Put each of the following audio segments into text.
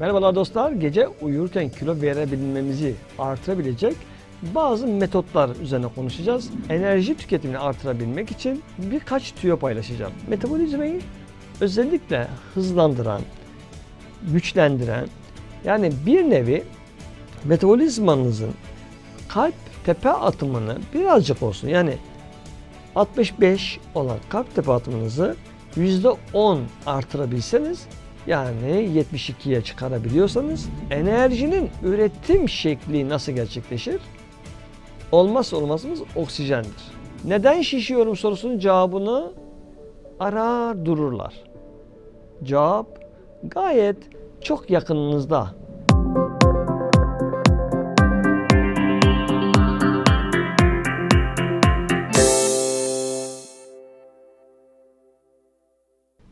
Merhabalar dostlar. Gece uyurken kilo verebilmemizi artırabilecek bazı metotlar üzerine konuşacağız. Enerji tüketimini artırabilmek için birkaç tüyo paylaşacağım. Metabolizmayı özellikle hızlandıran, güçlendiren yani bir nevi metabolizmanızın kalp tepe atımını birazcık olsun yani 65 olan kalp tepe atımınızı %10 artırabilseniz yani 72'ye çıkarabiliyorsanız enerjinin üretim şekli nasıl gerçekleşir? Olmazsa olmazımız oksijendir. Neden şişiyorum sorusunun cevabını arar dururlar. Cevap gayet çok yakınınızda.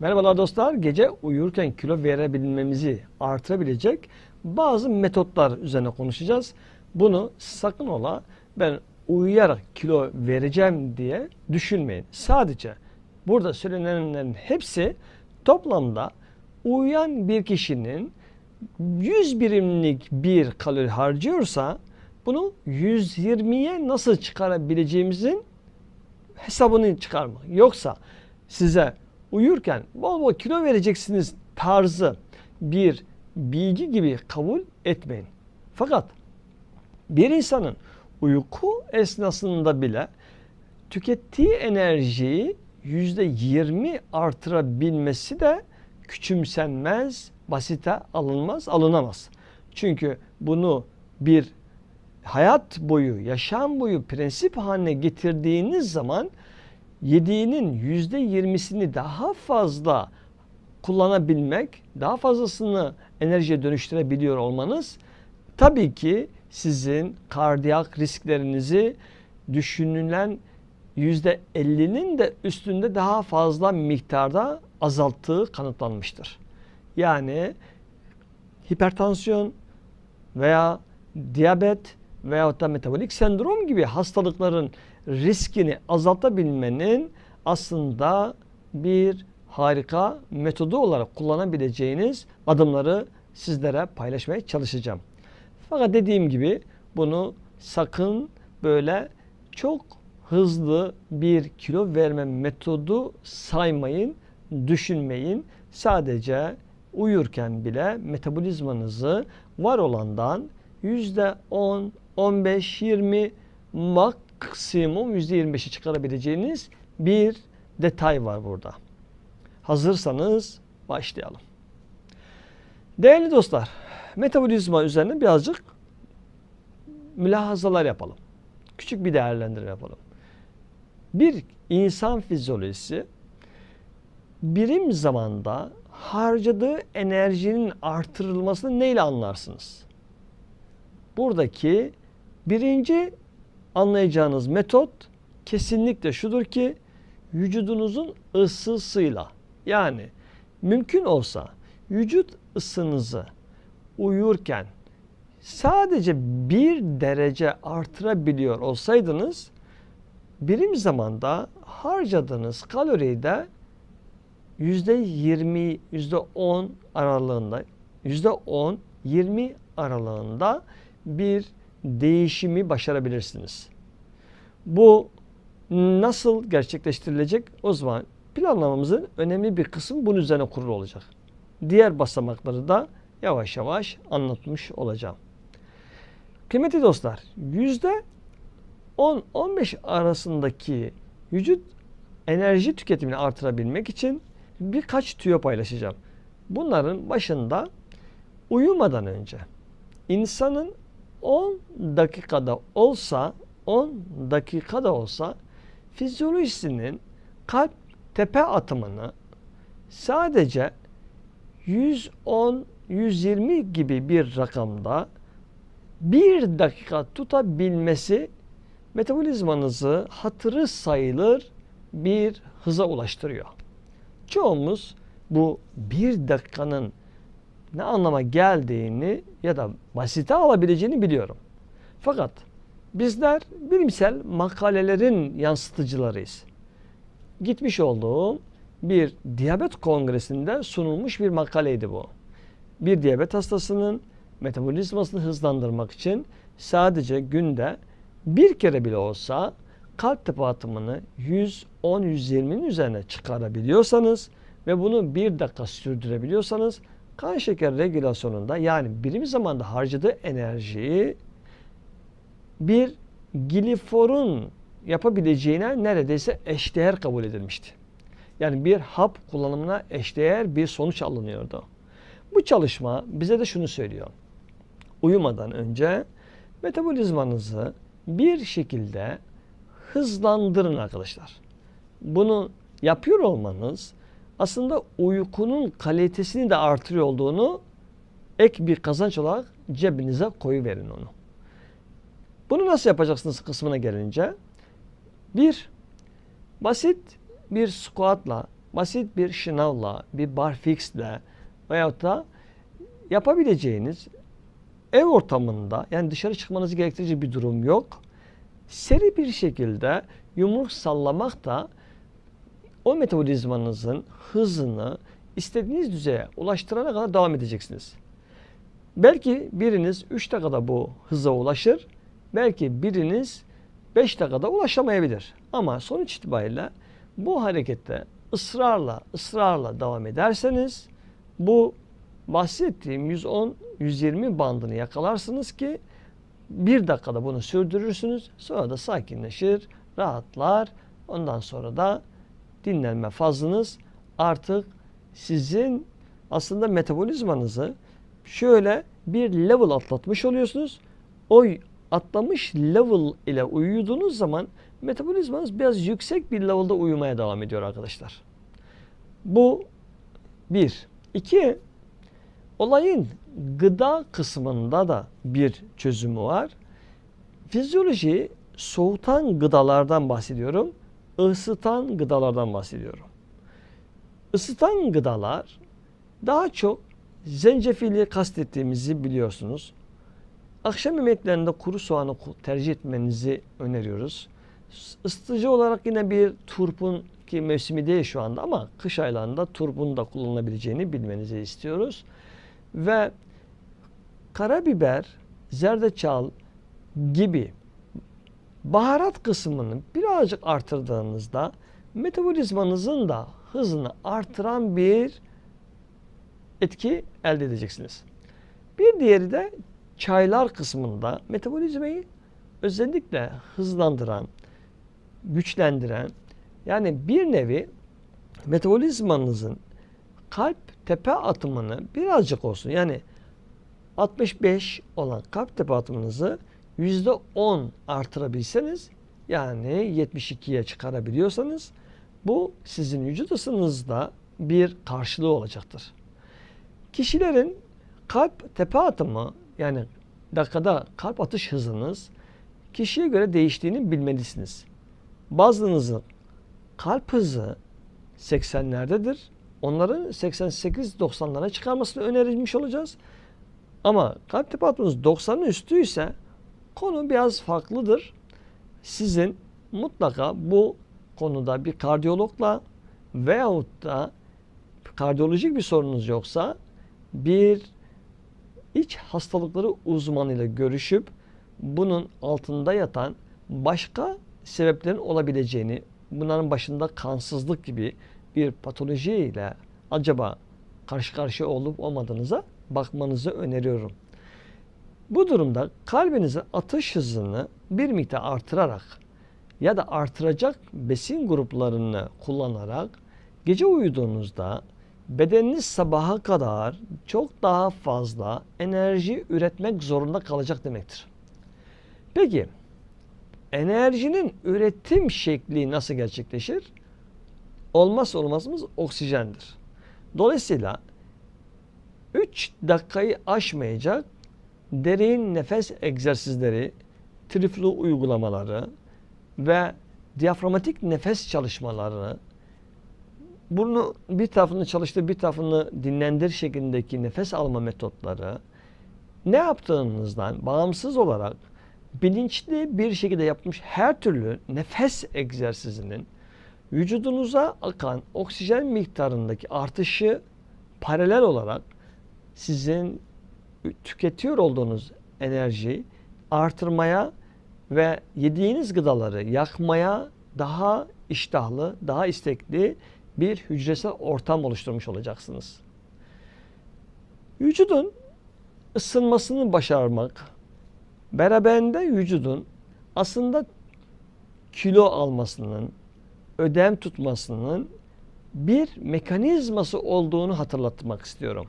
Merhabalar dostlar. Gece uyurken kilo verebilmemizi artırabilecek bazı metotlar üzerine konuşacağız. Bunu sakın ola ben uyuyarak kilo vereceğim diye düşünmeyin. Sadece burada söylenenlerin hepsi toplamda uyuyan bir kişinin 100 birimlik bir kalori harcıyorsa bunu 120'ye nasıl çıkarabileceğimizin hesabını çıkarmak. Yoksa size uyurken bol bol kilo vereceksiniz tarzı bir bilgi gibi kabul etmeyin. Fakat bir insanın uyku esnasında bile tükettiği enerjiyi %20 artırabilmesi de küçümsenmez, basite alınmaz, alınamaz. Çünkü bunu bir hayat boyu, yaşam boyu prensip haline getirdiğiniz zaman yediğinin yüzde yirmisini daha fazla kullanabilmek, daha fazlasını enerjiye dönüştürebiliyor olmanız tabii ki sizin kardiyak risklerinizi düşünülen yüzde ellinin de üstünde daha fazla miktarda azalttığı kanıtlanmıştır. Yani hipertansiyon veya diyabet veyahut da metabolik sendrom gibi hastalıkların riskini azaltabilmenin aslında bir harika metodu olarak kullanabileceğiniz adımları sizlere paylaşmaya çalışacağım. Fakat dediğim gibi bunu sakın böyle çok hızlı bir kilo verme metodu saymayın, düşünmeyin. Sadece uyurken bile metabolizmanızı var olandan %10, 15, 20 maksimum %25'i çıkarabileceğiniz bir detay var burada. Hazırsanız başlayalım. Değerli dostlar, metabolizma üzerine birazcık mülahazalar yapalım. Küçük bir değerlendirme yapalım. Bir insan fizyolojisi birim zamanda harcadığı enerjinin artırılmasını neyle anlarsınız? Buradaki birinci anlayacağınız metot kesinlikle şudur ki vücudunuzun ısısıyla yani mümkün olsa vücut ısınızı uyurken sadece bir derece artırabiliyor olsaydınız birim zamanda harcadığınız kaloriyi de %20, %10 aralığında %10, 20 aralığında bir değişimi başarabilirsiniz. Bu nasıl gerçekleştirilecek? O zaman planlamamızın önemli bir kısmı bunun üzerine kurulu olacak. Diğer basamakları da yavaş yavaş anlatmış olacağım. Kıymetli dostlar, yüzde 10-15 arasındaki vücut enerji tüketimini artırabilmek için birkaç tüyo paylaşacağım. Bunların başında uyumadan önce insanın 10 dakikada olsa 10 dakikada olsa fizyolojisinin kalp tepe atımını sadece 110 120 gibi bir rakamda bir dakika tutabilmesi metabolizmanızı hatırı sayılır bir hıza ulaştırıyor. Çoğumuz bu bir dakikanın ne anlama geldiğini ya da basite alabileceğini biliyorum. Fakat bizler bilimsel makalelerin yansıtıcılarıyız. Gitmiş olduğum bir diyabet kongresinde sunulmuş bir makaleydi bu. bir diyabet hastasının metabolizmasını hızlandırmak için sadece günde bir kere bile olsa kalp tepe atımını 110-120'nin üzerine çıkarabiliyorsanız ve bunu bir dakika sürdürebiliyorsanız kan şeker regülasyonunda yani birim zamanda harcadığı enerjiyi bir gliforun yapabileceğine neredeyse eşdeğer kabul edilmişti. Yani bir hap kullanımına eşdeğer bir sonuç alınıyordu. Bu çalışma bize de şunu söylüyor. Uyumadan önce metabolizmanızı bir şekilde hızlandırın arkadaşlar. Bunu yapıyor olmanız aslında uykunun kalitesini de artırıyor olduğunu ek bir kazanç olarak cebinize koyuverin onu. Bunu nasıl yapacaksınız kısmına gelince bir basit bir squatla, basit bir şınavla, bir barfixle veyahut da yapabileceğiniz ev ortamında yani dışarı çıkmanızı gerektirici bir durum yok. Seri bir şekilde yumruk sallamak da o metabolizmanızın hızını istediğiniz düzeye ulaştırana kadar devam edeceksiniz. Belki biriniz 3 dakikada bu hıza ulaşır. Belki biriniz 5 dakikada ulaşamayabilir. Ama sonuç itibariyle bu harekette ısrarla ısrarla devam ederseniz bu bahsettiğim 110-120 bandını yakalarsınız ki bir dakikada bunu sürdürürsünüz. Sonra da sakinleşir, rahatlar. Ondan sonra da dinlenme fazlınız artık sizin aslında metabolizmanızı şöyle bir level atlatmış oluyorsunuz. O atlamış level ile uyuduğunuz zaman metabolizmanız biraz yüksek bir level'da uyumaya devam ediyor arkadaşlar. Bu bir. İki, olayın gıda kısmında da bir çözümü var. Fizyoloji soğutan gıdalardan bahsediyorum. Isıtan gıdalardan bahsediyorum. Isıtan gıdalar daha çok zencefili kastettiğimizi biliyorsunuz. Akşam yemeklerinde kuru soğanı tercih etmenizi öneriyoruz. Isıtıcı olarak yine bir turpun ki mevsimi değil şu anda ama kış aylarında turpun da kullanılabileceğini bilmenizi istiyoruz. Ve karabiber, zerdeçal gibi baharat kısmını birazcık artırdığınızda metabolizmanızın da hızını artıran bir etki elde edeceksiniz. Bir diğeri de çaylar kısmında metabolizmayı özellikle hızlandıran, güçlendiren yani bir nevi metabolizmanızın kalp tepe atımını birazcık olsun yani 65 olan kalp tepe atımınızı %10 artırabilseniz yani 72'ye çıkarabiliyorsanız bu sizin vücut ısınızda bir karşılığı olacaktır. Kişilerin kalp tepe atımı yani dakikada kalp atış hızınız kişiye göre değiştiğini bilmelisiniz. Bazınızın kalp hızı 80'lerdedir. Onların 88-90'lara çıkarmasını önerilmiş olacağız. Ama kalp tepe atmanız 90'ın üstüyse konu biraz farklıdır. Sizin mutlaka bu konuda bir kardiyologla veyahut da kardiyolojik bir sorunuz yoksa bir iç hastalıkları uzmanıyla görüşüp bunun altında yatan başka sebeplerin olabileceğini, bunların başında kansızlık gibi bir patolojiyle acaba karşı karşıya olup olmadığınıza bakmanızı öneriyorum. Bu durumda kalbinizin atış hızını bir miktar artırarak ya da artıracak besin gruplarını kullanarak gece uyuduğunuzda bedeniniz sabaha kadar çok daha fazla enerji üretmek zorunda kalacak demektir. Peki enerjinin üretim şekli nasıl gerçekleşir? Olmazsa olmazımız oksijendir. Dolayısıyla 3 dakikayı aşmayacak derin nefes egzersizleri, triflu uygulamaları ve diyaframatik nefes çalışmalarını bunu bir tarafını çalıştır, bir tarafını dinlendir şeklindeki nefes alma metotları ne yaptığınızdan bağımsız olarak bilinçli bir şekilde yapmış her türlü nefes egzersizinin vücudunuza akan oksijen miktarındaki artışı paralel olarak sizin tüketiyor olduğunuz enerjiyi artırmaya ve yediğiniz gıdaları yakmaya daha iştahlı, daha istekli bir hücresel ortam oluşturmuş olacaksınız. Vücudun ısınmasını başarmak beraberinde vücudun aslında kilo almasının, ödem tutmasının bir mekanizması olduğunu hatırlatmak istiyorum.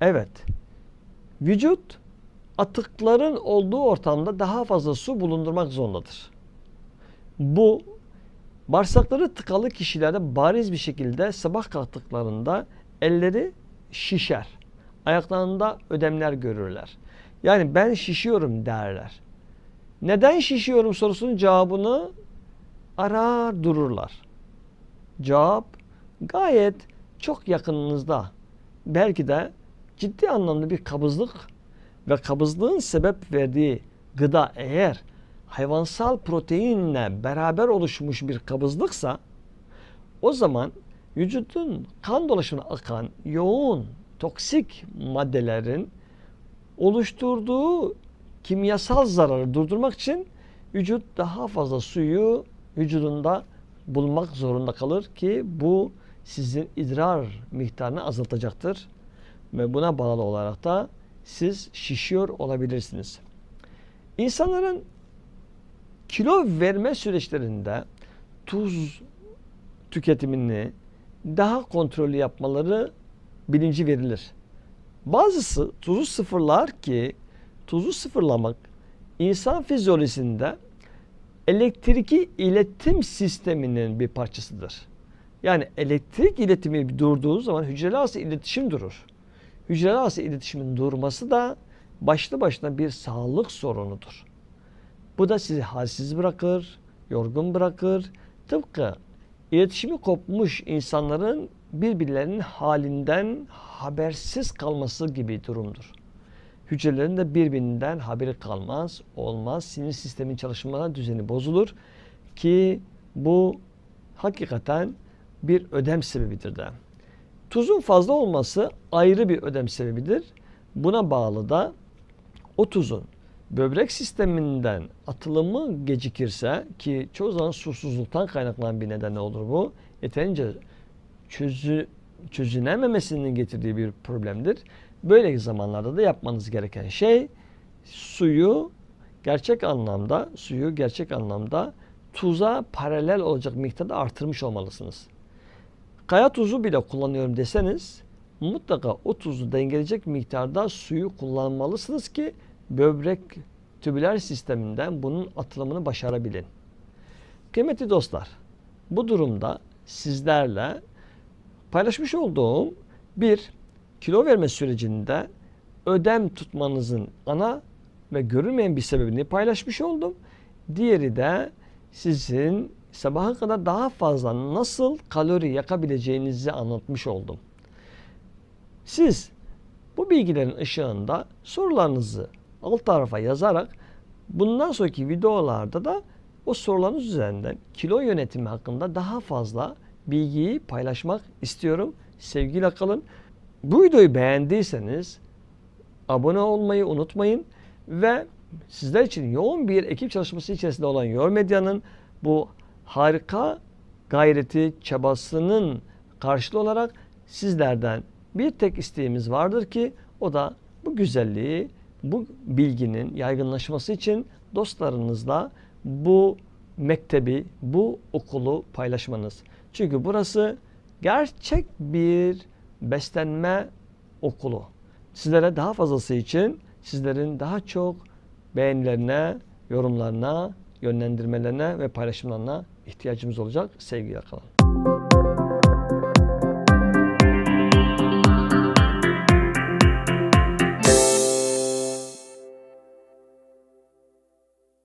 Evet, vücut atıkların olduğu ortamda daha fazla su bulundurmak zorundadır. Bu bağırsakları tıkalı kişilerde bariz bir şekilde sabah kalktıklarında elleri şişer. Ayaklarında ödemler görürler. Yani ben şişiyorum derler. Neden şişiyorum sorusunun cevabını arar dururlar. Cevap gayet çok yakınınızda. Belki de ciddi anlamda bir kabızlık ve kabızlığın sebep verdiği gıda eğer hayvansal proteinle beraber oluşmuş bir kabızlıksa o zaman vücudun kan dolaşımına akan yoğun toksik maddelerin oluşturduğu kimyasal zararı durdurmak için vücut daha fazla suyu vücudunda bulmak zorunda kalır ki bu sizin idrar miktarını azaltacaktır. Ve buna bağlı olarak da siz şişiyor olabilirsiniz. İnsanların kilo verme süreçlerinde tuz tüketimini daha kontrollü yapmaları bilinci verilir. Bazısı tuzu sıfırlar ki tuzu sıfırlamak insan fizyolojisinde elektriki iletim sisteminin bir parçasıdır. Yani elektrik iletimi durduğu zaman hücreler arası iletişim durur. Hücreler arası iletişimin durması da başlı başına bir sağlık sorunudur. Bu da sizi halsiz bırakır, yorgun bırakır. Tıpkı iletişimi kopmuş insanların birbirlerinin halinden habersiz kalması gibi durumdur. Hücrelerin de birbirinden haberi kalmaz, olmaz. Sinir sistemin çalışma düzeni bozulur ki bu hakikaten bir ödem sebebidir de. Tuzun fazla olması ayrı bir ödem sebebidir. Buna bağlı da o tuzun böbrek sisteminden atılımı gecikirse ki çoğu zaman susuzluktan kaynaklanan bir neden olur bu. Yeterince çözü, çözünememesinin getirdiği bir problemdir. Böyle zamanlarda da yapmanız gereken şey suyu gerçek anlamda suyu gerçek anlamda tuza paralel olacak miktarda artırmış olmalısınız. Kaya tuzu bile kullanıyorum deseniz mutlaka o tuzu dengeleyecek miktarda suyu kullanmalısınız ki böbrek tübüler sisteminden bunun atılımını başarabilin. Kıymetli dostlar, bu durumda sizlerle paylaşmış olduğum bir kilo verme sürecinde ödem tutmanızın ana ve görülmeyen bir sebebini paylaşmış oldum. Diğeri de sizin sabaha kadar daha fazla nasıl kalori yakabileceğinizi anlatmış oldum. Siz bu bilgilerin ışığında sorularınızı alt tarafa yazarak bundan sonraki videolarda da o sorularınız üzerinden kilo yönetimi hakkında daha fazla bilgiyi paylaşmak istiyorum. Sevgiyle kalın. Bu videoyu beğendiyseniz abone olmayı unutmayın ve sizler için yoğun bir ekip çalışması içerisinde olan Yor Medya'nın bu harika gayreti, çabasının karşılığı olarak sizlerden bir tek isteğimiz vardır ki o da bu güzelliği, bu bilginin yaygınlaşması için dostlarınızla bu mektebi, bu okulu paylaşmanız. Çünkü burası gerçek bir beslenme okulu. Sizlere daha fazlası için sizlerin daha çok beğenilerine, yorumlarına, yönlendirmelerine ve paylaşımlarına ihtiyacımız olacak. Sevgiyle kalın.